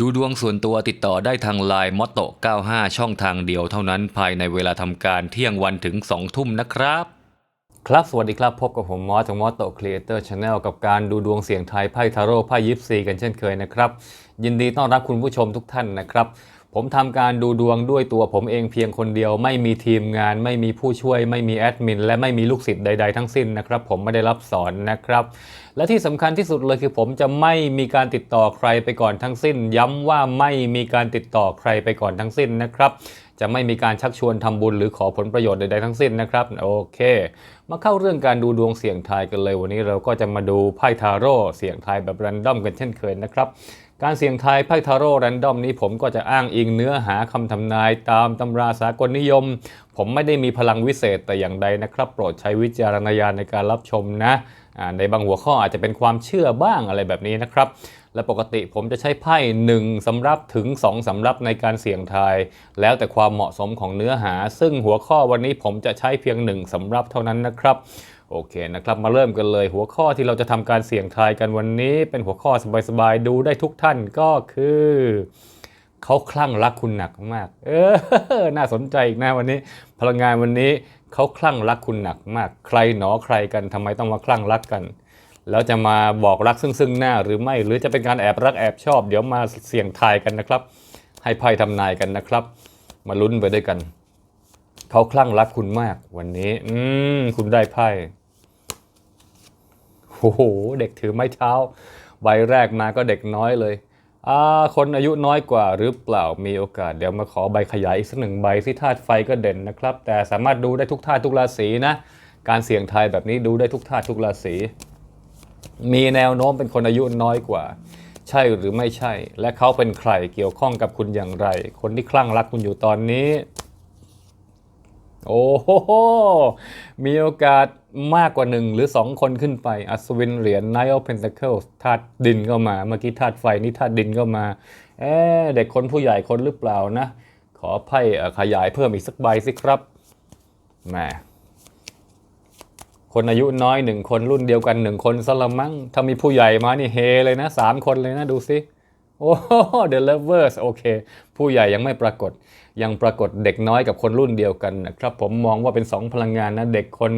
ดูดวงส่วนตัวติดต่อได้ทางไลน์มอตโต95 ช่องทางเดียวเท่านั้นภายในเวลาทำการเที่ยงวันถึง 2 ทุ่มนะครับ ครับสวัสดีครับ พบกับผมมอสจากมอสโตครีเอเตอร์ชาแนลกับการดูดวงเสียงไทยไพ่ทาโร่ไพ่ยิปซีกันเช่นเคยนะครับ ยินดีต้อนรับคุณผู้ชมทุกท่านนะครับ ผมทำการดูดวงด้วยตัวผมเองเพียงคนเดียว ไม่มีทีมงาน ไม่มีผู้ช่วย ไม่มีแอดมิน และไม่มีลูกศิษย์ใด ๆ ทั้งสิ้นนะครับ ผมไม่ได้รับสอนนะครับ และที่สำคัญที่สุดเลยคือผมจะไม่มีการติดต่อใครไปก่อนทั้งสิ้น ย้ำว่าไม่มีการติดต่อใครไปก่อนทั้งสิ้นนะครับจะไม่มีการชักชวนทำบุญหรือขอผลประโยชน์ใดๆทั้งสิ้นนะครับโอเค มาเข้าเรื่องการดูดวงเสี่ยงทายกันเลย วันนี้เราก็จะมาดูไพ่ทาโร่เสี่ยงทายแบบแรนดอมกันเช่นเคยนะครับ การเสี่ยงทายไพ่ทาโร่แรนดอมนี้ผมก็จะอ้างอิงเนื้อหาคำทำนายตามตำราสากลนิยม ผมไม่ได้มีพลังวิเศษแต่อย่างใดนะครับ โปรดใช้วิจารณญาณในการรับชมนะ ในบางหัวข้ออาจจะเป็นความเชื่อบ้างอะไรแบบนี้นะครับ และปกติผมจะใช้ไพ่1สำรับถึง 2สำรับในการเสี่ยงทาย แล้วแต่ความเหมาะสมของเนื้อหา ซึ่งหัวข้อวันนี้ผมจะใช้เพียง 1สำรับเท่านั้นนะครับ โอเคนะครับมาเริ่มกันเลยหัวข้อที่เราจะทำการเสี่ยงทายกันวันนี้ เป็นหัวข้อสบายๆดูได้ทุกท่านก็คือเขาคลั่งรักคุณหนักมาก เออ น่าสนใจอีกนะวันนี้ พลังงานวันนี้เขาคลั่งรักคุณหนักมาก ใครหนอใครกันทำไมต้องมาคลั่งรักกัน แล้วจะมาบอกรักซึ่งซึ่งหน้าหรือไม่ หรือจะเป็นการแอบรักแอบชอบ เดี๋ยวมาเสี่ยงทายกันนะครับ ให้ไพ่ทำนายกันนะครับ มาลุ้นไปด้วยกันเขาคลั่งรักคุณมากวันนี้ อืมคุณได้ไพ่ โอ้โห เด็กถือไม้เท้า ใบแรกมาก็เด็กน้อยเลยอ่าคนอายุน้อยกว่าหรือเปล่ามีโอกาส เดี๋ยวมาขอใบขยายอีกสักหนึ่งใบที่ธาตุไฟก็เด่นนะครับ แต่สามารถดูได้ทุกธาตุทุกราศีนะ การเสี่ยงทายแบบนี้ดูได้ทุกธาตุทุกราศีมีแนวโน้มเป็นคนอายุน้อยกว่า ใช่หรือไม่ใช่ และเขาเป็นใครเกี่ยวข้องกับคุณอย่างไร คนที่คลั่งรักคุณอยู่ตอนนี้ โอ้โห มีโอกาสมากกว่าหนึ่งหรือ 2 คนขึ้นไป อัศวินเหรียญ Knight of Pentacles ธาตุดินก็มา เมื่อกี้ธาตุไฟนี่ธาตุดินก็มา เอ๊ะเด็กคนผู้ใหญ่คนหรือเปล่านะ ขอไพ่ขยายเพิ่มอีกสักใบสิครับแหมคนอายุน้อยหนึ่งคนรุ่นเดียวกันหนึ่งคนสละมั้งถ้ามีผู้ใหญ่มานี่เฮเลยนะสามคนเลยนะดูสิโอ้โห The Lovers โอเค ผู้ใหญ่ยังไม่ปรากฏ ยังปรากฏเด็กน้อยกับคนรุ่นเดียวกันนะครับผมมองว่าเป็น 2 พลังงานนะเด็กคน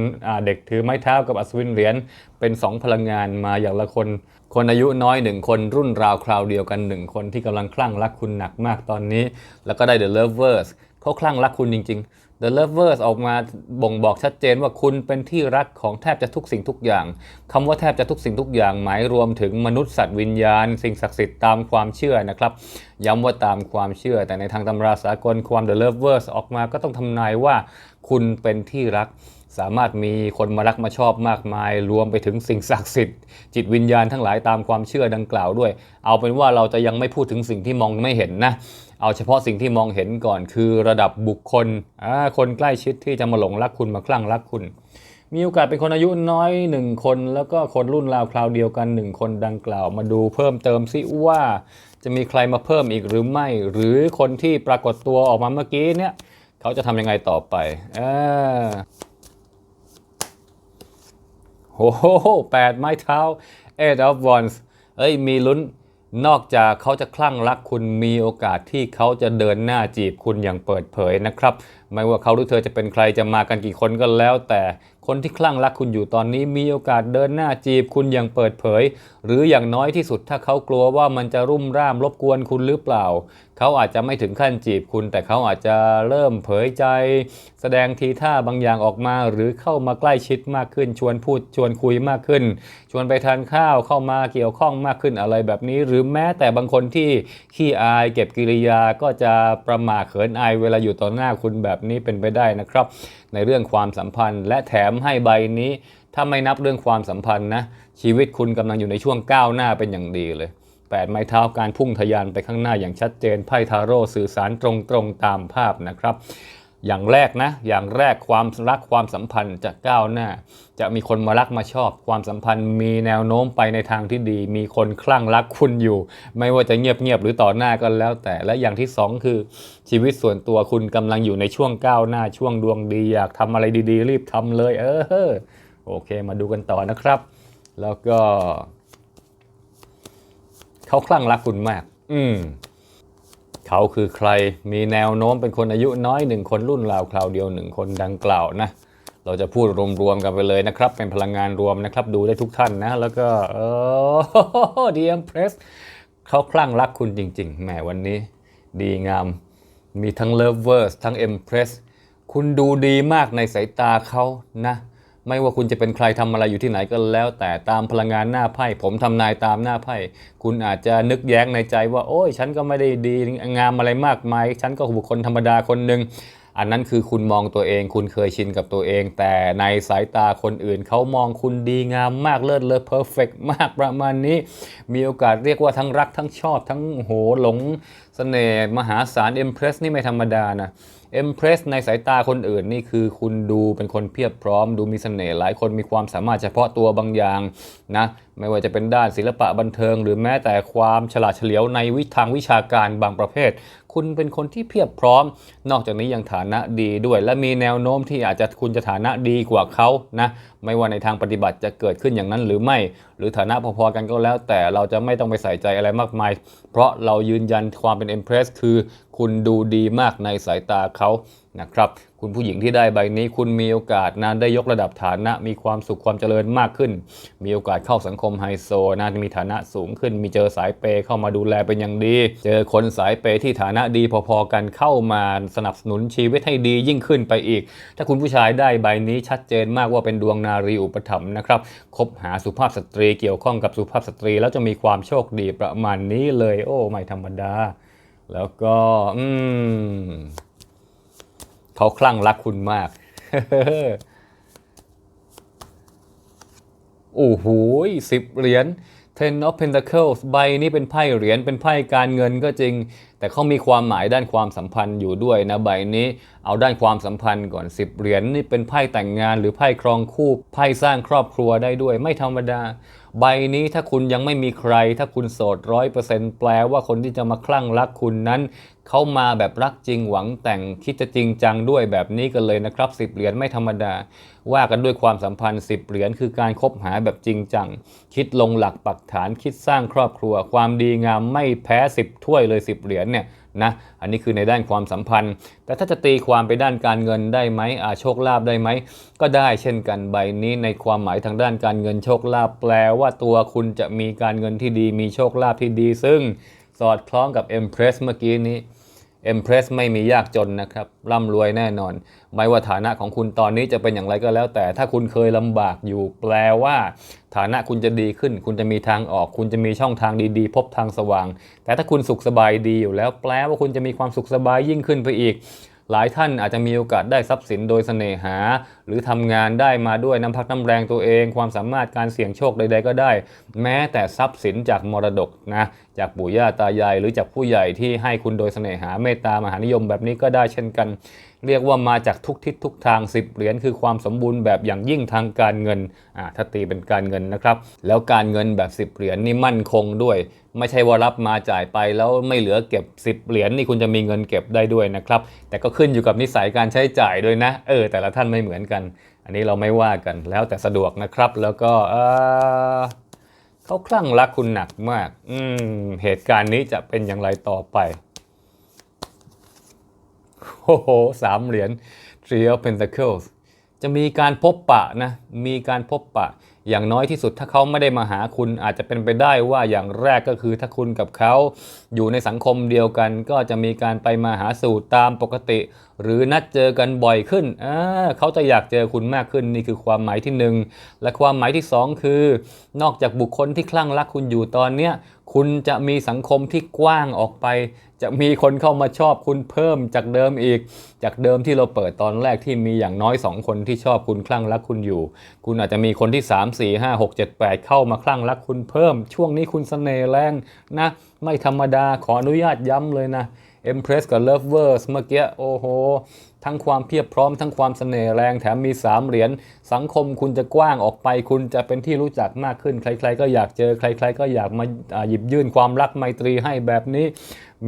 เด็กถือไม้เท้ากับอัศวินเหรียญเป็น 2 พลังงานมาอย่างละคน คนอายุน้อย 1 คนรุ่นราวคราวเดียวกัน 1 คนที่กำลังคลั่งรักคุณหนักมากตอนนี้ แล้วก็ได้ The Lovers เขาคลั่งรักคุณจริง ๆ The Lovers ออกมาบ่งบอกชัดเจนว่าคุณเป็นที่รักของแทบจะทุกสิ่งทุกอย่าง คำว่าแทบจะทุกสิ่งทุกอย่าง หมายรวมถึงมนุษย์สัตว์วิญญาณ สิ่งศักดิ์สิทธิ์ตามความเชื่อนะครับ ย้ำว่าตามความเชื่อ แต่ในทางตำราสากลความ The Lovers ออกมาก็ต้องทำนายว่าคุณเป็นที่รัก สามารถมีคนมารักมาชอบมากมาย รวมไปถึงสิ่งศักดิ์สิทธิ์ จิตวิญญาณทั้งหลายตามความเชื่อดังกล่าวด้วย เอาเป็นว่าเราจะยังไม่พูดถึงสิ่งที่มองไม่เห็นนะ เอาเฉพาะสิ่งที่มองเห็นก่อนคือระดับบุคคล คนใกล้ชิดที่จะมาหลงรักคุณมาคลั่งรักคุณ มีโอกาสเป็นคนอายุน้อยหนึ่งคน แล้วก็คนรุ่นราวคราวเดียวกันหนึ่งคนดังกล่าว มาดูเพิ่มเติมซิว่าจะมีใครมาเพิ่มอีกหรือไม่ หรือคนที่ปรากฏตัวออกมาเมื่อกี้เนี่ย เขาจะทำยังไงต่อไปอโอ้โหแปดไม้เท้า eight of wands เอ้ยมีลุ้น นอกจากเขาจะคลั่งรักคุณมีโอกาสที่เขาจะเดินหน้าจีบคุณอย่างเปิดเผยนะครับ ไม่ว่าเขาหรือเธอจะเป็นใครจะมากันกี่คนก็แล้ว แต่คนที่คลั่งรักคุณอยู่ตอนนี้มีโอกาสเดินหน้าจีบคุณอย่างเปิดเผย หรืออย่างน้อยที่สุดถ้าเขากลัวว่ามันจะรุ่มร่ามรบกวนคุณหรือเปล่า เขาอาจจะไม่ถึงขั้นจีบคุณ แต่เขาอาจจะเริ่มเผยใจ แสดงทีท่าบางอย่างออกมา หรือเข้ามาใกล้ชิดมากขึ้น ชวนพูดชวนคุยมากขึ้น ชวนไปทานข้าวเข้ามาเกี่ยวข้องมากขึ้นอะไรแบบนี้ หรือแม้แต่บางคนที่ขี้อายเก็บกิริยาก็จะประมาเขินอายเวลาอยู่ต่อหน้าคุณแบบนี้เป็นไปได้นะครับ ในเรื่องความสัมพันธ์ และแถมให้ใบนี้ถ้าไม่นับเรื่องความสัมพันธ์นะชีวิตคุณกำลังอยู่ในช่วงก้าวหน้าเป็นอย่างดีเลย แปดไม้เท้าการพุ่งทะยานไปข้างหน้าอย่างชัดเจนไพ่ทาโร่สื่อสารตรงๆตามภาพนะครับ อย่างแรกนะ อย่างแรกความรักความสัมพันธ์จะก้าวหน้า จะมีคนมารักมาชอบ ความสัมพันธ์มีแนวโน้มไปในทางที่ดี มีคนคลั่งรักคุณอยู่ ไม่ว่าจะเงียบๆหรือต่อหน้าก็แล้วแต่และอย่างที่สองคือ ชีวิตส่วนตัวคุณกำลังอยู่ในช่วงก้าวหน้า ช่วงดวงดีอยากทำอะไรดีๆ รีบทำเลย เออโอเค มาดูกันต่อนะครับ แล้วก็ เขาคลั่งรักคุณมาก อืมเขาคือใครมีแนวโน้มเป็นคนอายุน้อยหนึ่งคนรุ่นราวคราวเดียวหนึ่งคนดังกล่าวนะเราจะพูดรวมๆกันไปเลยนะครับ เป็นพลังงานรวมนะครับ ดูได้ทุกท่านนะ แล้วก็เออดีเอ็มเพรสเขาคลั่งรักคุณจริง ๆ แหมวันนี้ ดีงาม มีทั้ง Lovers ทั้ง Empress คุณดูดีมากในสายตาเขานะ ไม่ว่าคุณจะเป็นใครทำอะไรอยู่ที่ไหนก็แล้ว แต่ตามพลังงานหน้าไพ่ผมทำนายตามหน้าไพ่คุณอาจจะนึกแย้งในใจว่า โอ้ยฉันก็ไม่ได้ดีงามอะไรมากมาย ฉันก็บุคคลธรรมดาคนหนึ่งอันนั้นคือคุณมองตัวเอง คุณเคยชินกับตัวเอง แต่ในสายตาคนอื่นเขามองคุณดีงามมากเลิศเลอเพอร์เฟกมากประมาณนี้ มีโอกาสเรียกว่าทั้งรักทั้งชอบ ทั้งโหหลงเสน่ห์มหาศาลเอ็มเพรสนี่ไม่ธรรมดานะ เอ็มเพรสในสายตาคนอื่นนี่คือคุณดูเป็นคนเพียบพร้อม ดูมีเสน่ห์หลายคนมีความสามารถเฉพาะตัวบางอย่างนะไม่ว่าจะเป็นด้านศิลปะบันเทิง หรือแม้แต่ความฉลาดเฉลียวในวิทางวิชาการบางประเภท คุณเป็นคนที่เพียบพร้อม นอกจากนี้ยังฐานะดีด้วย และมีแนวโน้มที่อาจจะคุณจะฐานะดีกว่าเขานะไม่ว่าในทางปฏิบัติจะเกิดขึ้นอย่างนั้นหรือไม่ หรือฐานะพอๆกันก็แล้ว แต่เราจะไม่ต้องไปใส่ใจอะไรมากมาย เพราะเรายืนยันความเป็นเอ็มเพรสคือ คุณดูดีมากในสายตาเขานะครับคุณผู้หญิงที่ได้ใบนี้คุณมีโอกาสนะได้ยกระดับฐานะ มีความสุขความเจริญมากขึ้น มีโอกาสเข้าสังคมไฮโซนะมีฐานะสูงขึ้น มีเจอสายเปย์เข้ามาดูแลเป็นอย่างดี เจอคนสายเปย์ที่ฐานะดีพอๆกันเข้ามาสนับสนุนชีวิตให้ดียิ่งขึ้นไปอีก ถ้าคุณผู้ชายได้ใบนี้ชัดเจนมากว่าเป็นดวงนารีอุปถัมภ์นะครับคบหาสุภาพสตรีเกี่ยวข้องกับสุภาพสตรี แล้วจะมีความโชคดีประมาณนี้เลย โอ้ไม่ธรรมดา แล้วก็ อืมเขาคลั่งรักคุณมาก โอ้โหสิบเหรียญ Ten of Pentacles ใบนี้เป็นไพ่เหรียญ เป็นไพ่การเงินก็จริง แต่เขามีความหมายด้านความสัมพันธ์อยู่ด้วยนะใบนี้ เอาด้านความสัมพันธ์ก่อน 10 เหรียญนี่เป็นไพ่แต่งงานหรือไพ่ครองคู่ไพ่สร้างครอบครัวได้ด้วยไม่ธรรมดา ใบนี้ถ้าคุณยังไม่มีใคร ถ้าคุณโสดร้อยเปอร์เซ็นต์แปลว่าคนที่จะมาคลั่งรักคุณนั้น เขามาแบบรักจริงหวังแต่งคิดจะจริงจังด้วยแบบนี้กันเลยนะครับ 10 เหรียญไม่ธรรมดา ว่ากันด้วยความสัมพันธ์ 10 เหรียญคือการคบหาแบบจริงจัง คิดลงหลักปักฐานคิดสร้างครอบครัว ความดีงามไม่แพ้ 10 ถ้วยเลย 10 เหรียญเนี่ย นะอันนี้คือในด้านความสัมพันธ์ แต่ถ้าจะตีความไปด้านการเงินได้ไหมอาโชคลาภได้ไหม ก็ได้เช่นกันใบนี้ในความหมายทางด้านการเงินโชคลาภแปลว่าตัวคุณจะมีการเงินที่ดี มีโชคลาภที่ดี ซึ่งสอดคล้องกับ Empress เมื่อกี้นี้ เอ็มเพรสไม่มียากจนนะครับร่ำรวยแน่นอน ไม่ว่าฐานะของคุณตอนนี้จะเป็นอย่างไรก็แล้ว แต่ถ้าคุณเคยลำบากอยู่แปลว่า ฐานะคุณจะดีขึ้น คุณจะมีทางออก คุณจะมีช่องทางดีๆ พบทางสว่าง แต่ถ้าคุณสุขสบายดีอยู่แล้วแปลว่าคุณจะมีความสุขสบายยิ่งขึ้นไปอีกหลายท่านอาจจะมีโอกาสได้ทรัพย์สินโดยเสน่หา หรือทำงานได้มาด้วยน้ำพักน้ำแรงตัวเอง ความสามารถการเสี่ยงโชคใด ๆ ก็ได้ แม้แต่ทรัพย์สินจากมรดกนะ จากปู่ย่าตายาย หรือจากผู้ใหญ่ที่ให้คุณโดยเสน่หาเมตตามหานิยมแบบนี้ก็ได้เช่นกัน เรียกว่ามาจากทุกทิศทุกทาง 10 เหรียญคือความสมบูรณ์แบบอย่างยิ่งทางการเงินอ่าถ้าตีเป็นการเงินนะครับ แล้วการเงินแบบ 10 เหรียญนี่มั่นคงด้วย ไม่ใช่ว่ารับมาจ่ายไปแล้วไม่เหลือเก็บ 10 เหรียญนี่คุณจะมีเงินเก็บได้ด้วยนะครับ แต่ก็ขึ้นอยู่กับนิสัยการใช้จ่ายด้วยนะ เออ แต่ละท่านไม่เหมือนกัน อันนี้เราไม่ว่ากันแล้วแต่สะดวกนะครับ แล้วก็เออ เขาคลั่งรักคุณหนักมาก อืม เหตุการณ์นี้จะเป็นอย่างไรต่อไปโอ้โหสามเหรียญ Three of Pentacles จะมีการพบปะนะ มีการพบปะ อย่างน้อยที่สุดถ้าเขาไม่ได้มาหาคุณอาจจะเป็นไปได้ว่าอย่างแรกก็คือถ้าคุณกับเขาอยู่ในสังคมเดียวกัน ก็จะมีการไปมาหาสู่ตามปกติ หรือนัดเจอกันบ่อยขึ้นเขาจะอยากเจอคุณมากขึ้นนี่คือความหมายที่หนึ่งและความหมายที่สองคือ นอกจากบุคคลที่คลั่งรักคุณอยู่ตอนเนี้ยคุณจะมีสังคมที่กว้างออกไป จะมีคนเข้ามาชอบคุณเพิ่มจากเดิมอีก จากเดิมที่เราเปิดตอนแรกที่มีอย่างน้อย 2 คนที่ชอบคุณคลั่งรักคุณอยู่ คุณอาจจะมีคนที่ 3 4 5 6 7 8 เข้ามาคลั่งรักคุณเพิ่ม ช่วงนี้คุณเสน่ห์แรงนะ ไม่ธรรมดาขออนุญาตย้ำเลยนะ Empress กับ Lovers เมื่อกี้โอ้โห ทั้งความเพียบพร้อมทั้งความเสน่ห์แรงแถมมี 3 เหรียญสังคมคุณจะกว้างออกไป คุณจะเป็นที่รู้จักมากขึ้น ใคร ๆ ก็อยากเจอใคร ๆ ก็อยากมาอ่าหยิบยื่นความรักไมตรีให้แบบนี้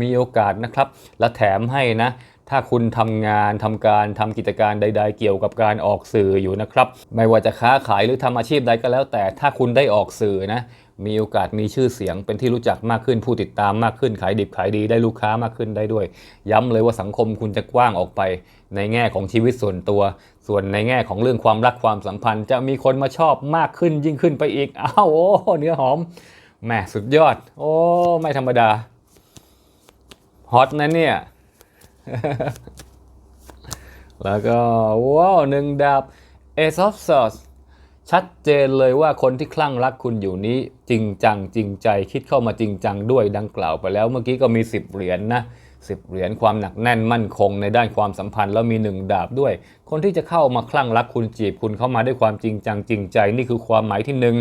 มีโอกาสนะครับ และแถมให้นะถ้าคุณทำงานทำการทำกิจการใด ๆ เกี่ยวกับการออกสื่ออยู่นะครับ ไม่ว่าจะค้าขายหรือทำอาชีพใดก็แล้วแต่ถ้าคุณได้ออกสื่อนะ มีโอกาสมีชื่อเสียงเป็นที่รู้จักมากขึ้นผู้ติดตามมากขึ้นขายดิบขายดีได้ลูกค้ามากขึ้นได้ด้วย ย้ำเลยว่าสังคมคุณจะกว้างออกไป ในแง่ของชีวิตส่วนตัว ส่วนในแง่ของเรื่องความรักความสัมพันธ์ จะมีคนมาชอบมากขึ้นยิ่งขึ้นไปอีกอ้าวโอ้เนื้อหอมแหมสุดยอด โอ้ไม่ธรรมดาฮอตนะเนี่ยแล้วก็ว้าวหนึ่งดาบ Ace of Swords ชัดเจนเลยว่าคนที่คลั่งรักคุณอยู่นี้จริงจังจริงใจคิดเข้ามาจริงจังด้วยดังกล่าวไปแล้ว เมื่อกี้ก็มี 10 เหรียญนนะ 10 เหรียญความหนักแน่นมั่นคงในด้านความสัมพันธ์แล้วมีหนึ่งดาบด้วย คนที่จะเข้ามาคลั่งรักคุณจีบคุณเข้ามาด้วยความจริงจังจริงใจนี่คือความหมายที่หนึ่ง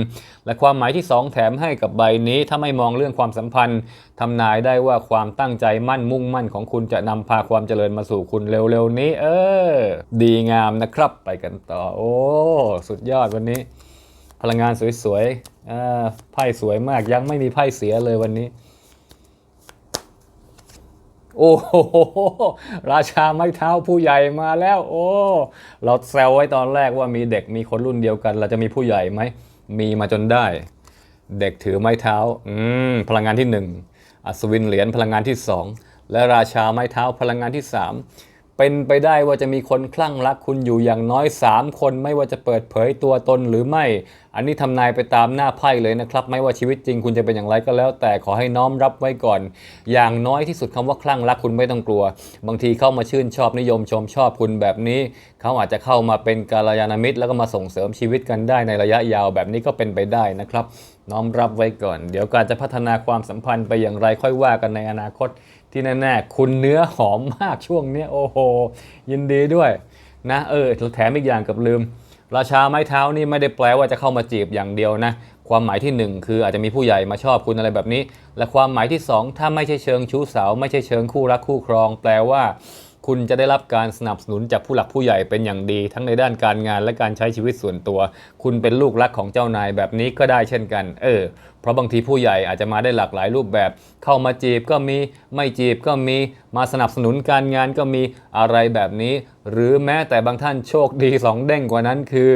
และความหมายที่สองแถมให้กับใบนี้ถ้าไม่มองเรื่องความสัมพันธ์ทำนายได้ว่าความตั้งใจมั่นมุ่งมั่นของคุณจะนำพาความเจริญมาสู่คุณเร็วๆนี้ เออ ดีงามนะครับ ไปกันต่อ โอ้สุดยอดวันนี้ พลังงานสวยๆอ่าไพ่สวยมากยังไม่มีไพ่เสียเลยวันนี้ โอ้โหราชาไม้เท้าผู้ใหญ่มาแล้ว โอ้ เราแซวไว้ตอนแรกว่ามีเด็กมีคนรุ่นเดียวกัน เราจะมีผู้ใหญ่ไหม มีมาจนได้ เด็กถือไม้เท้า อืม พลังงานที่หนึ่งอัศวินเหรียญพลังงานที่สองและราชาไม้เท้าพลังงานที่สาม เป็นไปได้ว่าจะมีคนคลั่งรักคุณอยู่อย่างน้อย 3 คนไม่ว่าจะเปิดเผยตัวตนหรือไม่ อันนี้ทำนายไปตามหน้าไพ่เลยนะครับ ไม่ว่าชีวิตจริงคุณจะเป็นอย่างไรก็แล้ว แต่ขอให้น้อมรับไว้ก่อน อย่างน้อยที่สุดคำว่าคลั่งรักคุณไม่ต้องกลัว บางทีเข้ามาชื่นชอบนิยมชมชอบคุณแบบนี้ เขาอาจจะเข้ามาเป็นกาลยานามิตร แล้วก็มาส่งเสริมชีวิตกันได้ในระยะยาวแบบนี้ก็เป็นไปได้นะครับ น้อมรับไว้ก่อน เดี๋ยวการจะพัฒนาความสัมพันธ์ไปอย่างไรค่อยว่ากันในอนาคต ที่แน่ๆคุณเนื้อหอมมากช่วงนี้โอ้โห ยินดีด้วยนะเออแถมอีกอย่างกับลืม ราชาไม้เท้านี่ไม่ได้แปลว่าจะเข้ามาจีบอย่างเดียวนะ ความหมายที่หนึ่งคืออาจจะมีผู้ใหญ่มาชอบคุณอะไรแบบนี้ และความหมายที่สองถ้าไม่ใช่เชิงชู้สาว ไม่ใช่เชิงคู่รักคู่ครอง แปลว่า คุณจะได้รับการสนับสนุนจากผู้หลักผู้ใหญ่เป็นอย่างดี ทั้งในด้านการงานและการใช้ชีวิตส่วนตัว คุณเป็นลูกรักของเจ้านายแบบนี้ก็ได้เช่นกัน เออ เพราะบางทีผู้ใหญ่อาจจะมาได้หลากหลายรูปแบบ เข้ามาจีบก็มีไม่จีบก็มีมาสนับสนุนการงานก็มีอะไรแบบนี้ หรือแม้แต่บางท่านโชคดีสองเด้งกว่านั้นคือ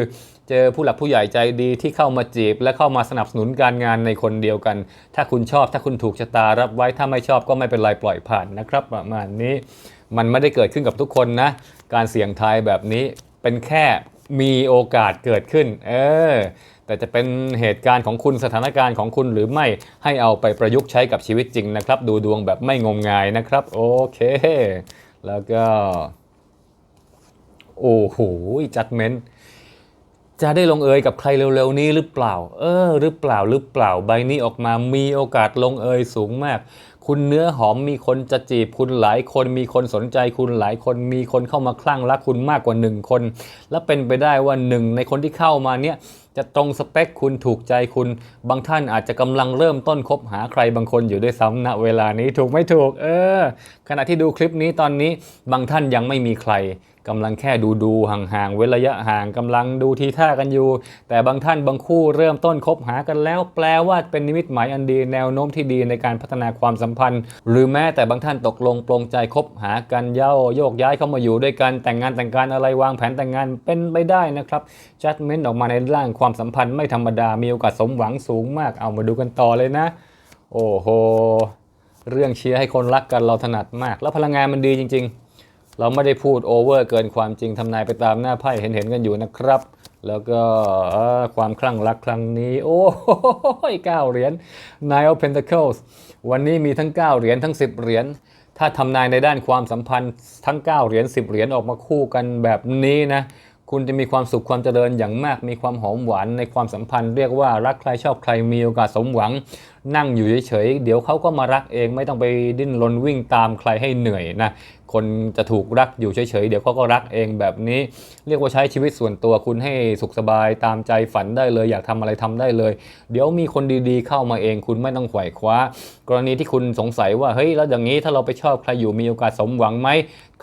เจอผู้หลักผู้ใหญ่ใจดีที่เข้ามาจีบ และเข้ามาสนับสนุนการงานในคนเดียวกัน ถ้าคุณชอบถ้าคุณถูกชะตารับไว้ถ้าไม่ชอบก็ไม่เป็นไรปล่อยผ่านนะครับ ประมาณนี้ มันไม่ได้เกิดขึ้นกับทุกคนนะ การเสี่ยงทายแบบนี้เป็นแค่มีโอกาสเกิดขึ้น เออ แต่จะเป็นเหตุการณ์ของคุณสถานการณ์ของคุณหรือไม่ให้เอาไปประยุกต์ใช้กับชีวิตจริงนะครับ ดูดวงแบบไม่งมงายนะครับ โอเค แล้วก็ โอ้โหจัดเมนต์จะได้ลงเอยกับใครเร็วๆนี้หรือเปล่า เออ หรือเปล่าหรือเปล่าใบนี้ออกมามีโอกาสลงเอยสูงมาก คุณเนื้อหอมมีคนจะจีบคุณหลายคนมีคนสนใจคุณหลายคนมีคนเข้ามาคลั่งรักคุณมากกว่าหนึ่งคน และเป็นไปได้ว่าหนึ่งในคนที่เข้ามาเนี่ยจะตรงสเปคคุณถูกใจคุณ บางท่านอาจจะกำลังเริ่มต้นคบหาใครบางคนอยู่ด้วยซ้ำณเวลานี้ถูกไม่ถูก เออ ขณะที่ดูคลิปนี้ตอนนี้ บางท่านยังไม่มีใครกำลังแค่ดูดูๆห่างๆเว้นระยะห่างกำลังดูทีท่ากันอยู่ แต่บางท่านบางคู่เริ่มต้นคบหากันแล้ว แปลว่าเป็นนิมิตหมายอันดีแนวโน้มที่ดีในการพัฒนาความสัมพันธ์ หรือแม้แต่บางท่านตกลงปลงใจคบหากันเย้าโยกย้ายเข้ามาอยู่ด้วยกันแต่งงานแต่งการอะไรวางแผนแต่งงานเป็นไปได้นะครับจัดเม้นต์ออกมาในร่างความสัมพันธ์ไม่ธรรมดา มีโอกาสสมหวังสูงมาก เอามาดูกันต่อเลยนะ โอ้โห เรื่องเชียร์ให้คนรักกันเราถนัดมาก แล้วพลังงานมันดีจริง ๆ เราไม่ได้พูดโอเวอร์เกินความจริงทำนายไปตามหน้าไพ่เห็นๆกันอยู่นะครับ แล้วก็ความคลั่งรักครั้งนี้ โอ้ยเก้าเหรียญ Nine of Pentacles วันนี้มีทั้ง 9 เหรียญทั้ง 10 เหรียญถ้าทำนายในด้านความสัมพันธ์ทั้ง 9 เหรียญ10 เหรียญออกมาคู่กันแบบนี้นะ คุณจะมีความสุขความเจริญอย่างมาก มีความหอมหวานในความสัมพันธ์ เรียกว่ารักใครชอบใครมีโอกาสสมหวังนั่งอยู่เฉยๆ เดี๋ยวเขาก็มารักเองไม่ต้องไปดิ้นรนวิ่งตามใครให้เหนื่อยนะคนจะถูกรักอยู่เฉยๆ เดี๋ยวเขาก็รักเองแบบนี้ เรียกว่าใช้ชีวิตส่วนตัวคุณให้สุขสบายตามใจฝันได้เลย อยากทำอะไรทำได้เลย เดี๋ยวมีคนดีๆเข้ามาเอง คุณไม่ต้องขว่คว้า กรณีที่คุณสงสัยว่าเฮ้ยแล้วอย่างนี้ถ้าเราไปชอบใครอยู่มีโอกาสสมหวังไหม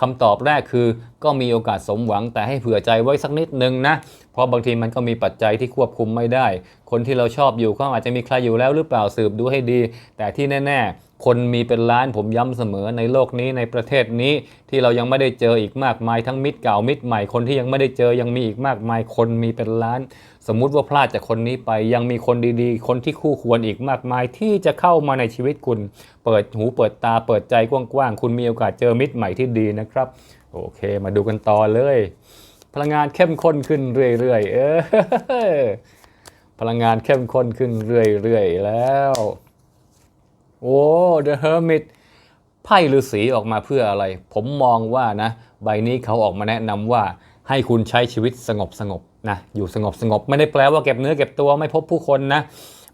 คำตอบแรกคือ ก็มีโอกาสสมหวังแต่ให้เผื่อใจไว้สักนิดนึงนะ ราะบางทีมันก็มีปัจจัยที่ควบคุมไม่ได้ คนที่เราชอบอยู่เขาอาจจะมีใครอยู่แล้วหรือเปล่าสืบดูให้ดี แต่ที่แน่ ๆ คนมีเป็นล้านผมย้ำเสมอในโลกนี้ในประเทศนี้ที่เรายังไม่ได้เจออีกมากมายทั้งมิตรเก่ามิตรใหม่คนที่ยังไม่ได้เจอยังมีอีกมากมายคนมีเป็นล้าน สมมุติว่าพลาดจากคนนี้ไปยังมีคนดีๆ คนที่คู่ควรอีกมากมายที่จะเข้ามาในชีวิตคุณ เปิดหูเปิดตาเปิดใจกว้างๆคุณมีโอกาสเจอมิตรใหม่ที่ดีนะครับ โอเค มาดูกันต่อเลย พลังงานเข้มข้นขึ้นเรื่อยๆ เออ พลังงานเข้มข้นขึ้นเรื่อยๆ แล้ว โอ้ The Hermit ไพ่ฤาษีออกมาเพื่ออะไร ผมมองว่านะ ใบนี้เขาออกมาแนะนำว่าให้คุณใช้ชีวิตสงบสงบๆนะ อยู่สงบสงบๆไม่ได้แปลว่าเก็บเนื้อเก็บตัวไม่พบผู้คนนะ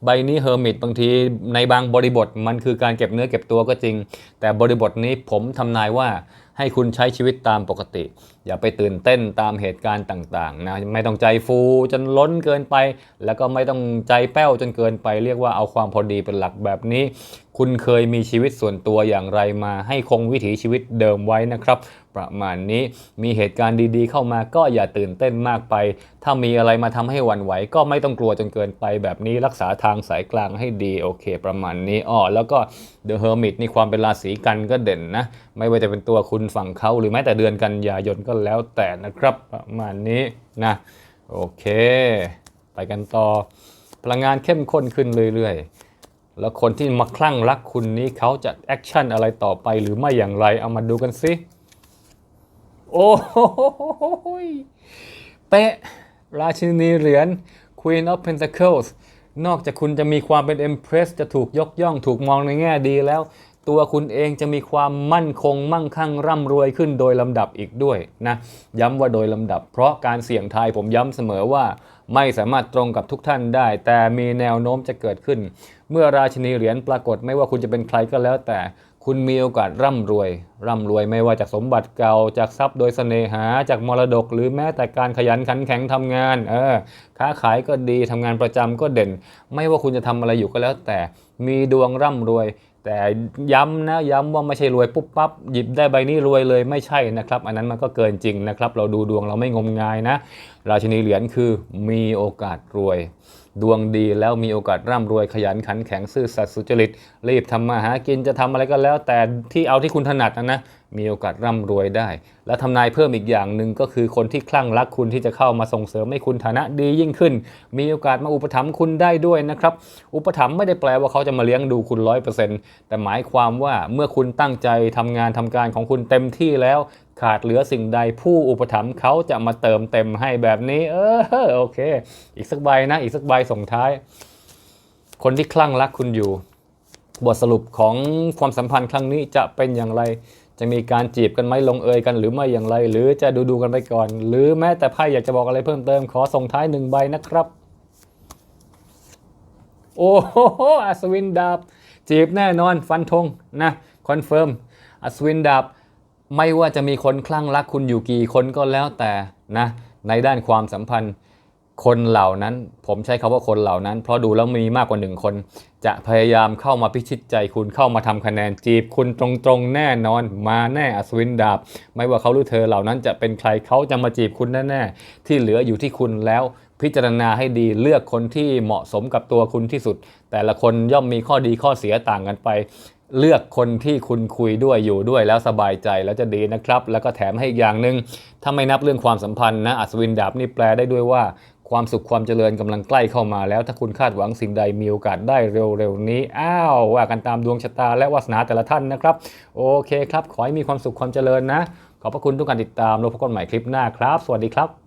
ใบนี้เฮอร์มิตบางทีในบางบริบทมันคือการเก็บเนื้อเก็บตัวก็จริง แต่บริบทนี้ผมทำนายว่า ให้คุณใช้ชีวิตตามปกติ อย่าไปตื่นเต้นตามเหตุการณ์ต่างๆนะไม่ต้องใจฟูจนล้นเกินไป แล้วก็ไม่ต้องใจแป้วจนเกินไป เรียกว่าเอาความพอดีเป็นหลักแบบนี้ คุณเคยมีชีวิตส่วนตัวอย่างไรมา ให้คงวิถีชีวิตเดิมไว้นะครับ ประมาณนี้ มีเหตุการณ์ดีๆ เข้ามาก็อย่าตื่นเต้นมากไป ถ้ามีอะไรมาทำให้วันไหว ก็ไม่ต้องกลัวจนเกินไปแบบนี้รักษาทางสายกลางให้ดีโอเค ประมาณนี้อ้อแล้วก็ The Hermit นี่ความเป็นราศีกันก็เด่นนะ ไม่ว่าจะเป็นตัวคุณฝั่งเขาหรือแม้แต่เดือนกันยายนก็แล้วแต่นะครับประมาณนี้นะโอเค ไปกันต่อ พลังงานเข้มข้นขึ้นเรื่อยๆแล้วคนที่มาคลั่งรักคุณนี้เขาจะแอคชั่นอะไรต่อไปหรือไม่อย่างไร เอามาดูกันสิ โอ้โหยเป๊ะราชินีเหรียญ Queen of Pentacles นอกจากคุณจะมีความเป็น Empress จะถูกยกย่องถูกมองในแง่ดีแล้ว ตัวคุณเองจะมีความมั่นคงมั่งคั่งร่ำรวยขึ้นโดยลำดับอีกด้วยนะย้ำว่าโดยลำดับ เพราะการเสี่ยงทายผมย้ำเสมอว่าไม่สามารถตรงกับทุกท่านได้ แต่มีแนวโน้มจะเกิดขึ้น เมื่อราชินีเหรียญปรากฏไม่ว่าคุณจะเป็นใครก็แล้วแต่ คุณมีโอกาสร่ำรวย ร่ำรวยไม่ว่าจากสมบัติเก่าจากทรัพย์โดยเสน่หาจากมรดก หรือแม้แต่การขยันขันแข็งทำงาน เออ ค้าขายก็ดีทำงานประจำก็เด่น ไม่ว่าคุณจะทำอะไรอยู่ก็แล้ว แต่มีดวงร่ำรวย แต่ย้ำนะย้ำว่าไม่ใช่รวยปุ๊บปั๊บหยิบได้ใบนี้รวยเลยไม่ใช่นะครับ อันนั้นมันก็เกินจริงนะครับ เราดูดวงเราไม่งมงายนะ ราชินีเหรียญคือมีโอกาสรวย ดวงดีแล้วมีโอกาสร่ำรวยขยันขันแข็งซื่อสัตย์สุจริต รีบทำมาหากินจะทำอะไรก็แล้ว แต่ที่เอาที่คุณถนัดนะนะมีโอกาสร่ำรวยได้ และทำนายเพิ่มอีกอย่างหนึ่งก็คือคนที่คลั่งรักคุณที่จะเข้ามาส่งเสริมให้คุณฐานะดียิ่งขึ้น มีโอกาสมาอุปถัมภ์คุณได้ด้วยนะครับ อุปถัมภ์ไม่ได้แปลว่าเขาจะมาเลี้ยงดูคุณร้อยเปอร์เซ็นต์แต่หมายความว่าเมื่อคุณตั้งใจทำงานทำการของคุณเต็มที่แล้ว ขาดเหลือสิ่งใดผู้อุปถัมภ์เขาจะมาเติมเต็มให้แบบนี้ เออโอเค อีกสักใบนะ อีกสักใบส่งท้าย คนที่คลั่งรักคุณอยู่ บทสรุปของความสัมพันธ์ครั้งนี้จะเป็นอย่างไร จะมีการจีบกันไหมลงเอยกันหรือไม่อย่างไร หรือจะดูดูกันไปก่อน หรือแม้แต่ไพ่อยากจะบอกอะไรเพิ่มเติม ขอส่งท้ายหนึ่งใบนะครับ โอ้โหอัศวินดาบ จีบแน่นอนฟันธงนะคอนเฟิร์มอัศวินดาบ ไม่ว่าจะมีคนคลั่งรักคุณอยู่กี่คนก็แล้วแต่นะในด้านความสัมพันธ์คนเหล่านั้น ผมใช้คาว่าคนเหล่านั้น เพราะดูแล้วมีมากกว่าหนึ่งคน จะพยายามเข้ามาพิชิตใจคุณเข้ามาทำคะแนนจีบ คุณตรงๆแน่นอน มาแน่อัศวินดาบ ไม่ว่าเขาหรือเธอเหล่านั้นจะเป็นใครเขาจะมาจีบคุณแน่ๆที่เหลืออยู่ที่คุณแล้ว พิจารณาให้ดีเลือกคนที่เหมาะสมกับตัวคุณที่สุด แต่ละคนย่อมมีข้อดีข้อเสียต่างกันไป เลือกคนที่คุณคุยด้วยอยู่ด้วยแล้วสบายใจแล้วจะดีนะครับ แล้วก็แถมให้อีกอย่างหนึ่งถ้าไม่นับเรื่องความสัมพันธ์นะอัศวินดาบนี่แปลได้ด้วยว่าความสุขความเจริญกำลังใกล้เข้ามาแล้ว ถ้าคุณคาดหวังสิ่งใดมีโอกาสได้เร็วๆนี้ อ้าวว่ากันตามดวงชะตาและวาสนาแต่ละท่านนะครับ โอเคครับ ขอให้มีความสุขความเจริญนะ ขอบพระคุณทุกการติดตามแล้วพบกันใหม่คลิปหน้าครับ สวัสดีครับ